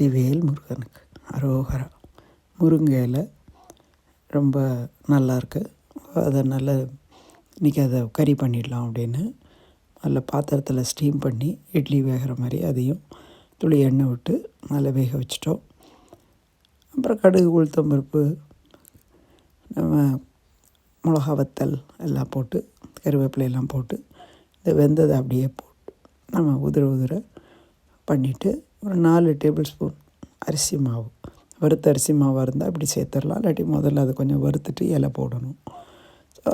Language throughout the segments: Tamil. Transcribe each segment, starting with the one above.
வெற்றிவேல் முருகனுக்கு. அரோகரா. முருங்கை இலை ரொம்ப நல்லாயிருக்கு அதை நல்லா இன்றைக்கி அதை கறி பண்ணிடலாம் அப்படின்னு. நல்ல பாத்திரத்தில் ஸ்டீம் பண்ணி இட்லி வேகிற மாதிரி அதையும் துளி எண்ணெய் விட்டு நல்லா வேக வச்சிட்டோம். அப்புறம் கடுகு உளுத்தம் பருப்பு நம்ம மிளகா வத்தல் எல்லாம் போட்டு கருவேப்பிலையெல்லாம் போட்டு இந்த வெந்ததை அப்படியே போட்டு நம்ம உதிர உதிர பண்ணிவிட்டு ஒரு நாலு டேபிள் ஸ்பூன் அரிசி மாவு. வறுத்த அரிசி மாவாக இருந்தால் அப்படி சேர்த்துடலாம். இல்லாட்டி முதல்ல அதை கொஞ்சம் வறுத்துட்டு இலை போடணும். ஸோ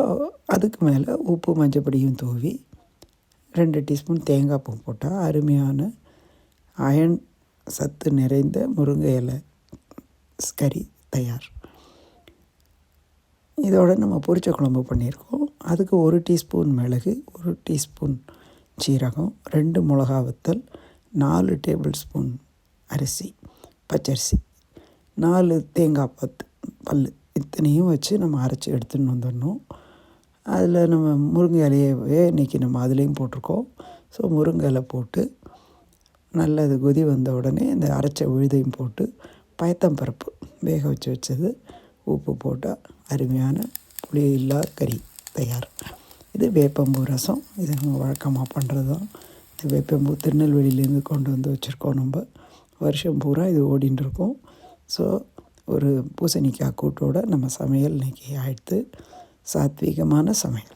அதுக்கு மேலே உப்பு மஞ்சப்பொடியும் தூவி ரெண்டு டீஸ்பூன் தேங்காய் பூ போட்டால் அருமையான அயன் சத்து நிறைந்த முருங்கை இலை கறி தயார். இதோடு நம்ம பொரிச்ச குழம்பு பண்ணியிருக்கோம். அதுக்கு ஒரு டீஸ்பூன் மிளகு ஒரு டீஸ்பூன் சீரகம் ரெண்டு மிளகா வத்தல் நாலு டேபிள் ஸ்பூன் அரிசி பச்சரிசி நாலு தேங்காய் பத்து பல் இத்தனையும் வச்சு நம்ம அரைச்சி எடுத்துன்னு வந்துடணும். அதில் நம்ம முருங்கை இலையவே இன்றைக்கி நம்ம அதுலேயும் போட்டிருக்கோம். ஸோ முருங்கை இலை போட்டு நல்ல இது கொதி வந்த உடனே இந்த அரைச்ச உழுதையும் போட்டு பயத்தம்பருப்பு வேக வச்சு வச்சது உப்பு போட்டால் அருமையான புளி இல்லாத கறி தயார். இது வேப்பம்பூ ரசம். இது நம்ம வழக்கமாக பண்ணுறது தான் வேப்பம்பூ திருநெல்வேலியிலேருந்து கொண்டு வந்து வச்சுருக்கோம் நம்ம. வருஷம் பூரா இது ஓடின்னு ஸோ ஒரு பூசணிக்காய் கூட்டோட நம்ம சமையல் இன்றைக்கி ஆயிடுத்து சாத்வீகமான சமையல்.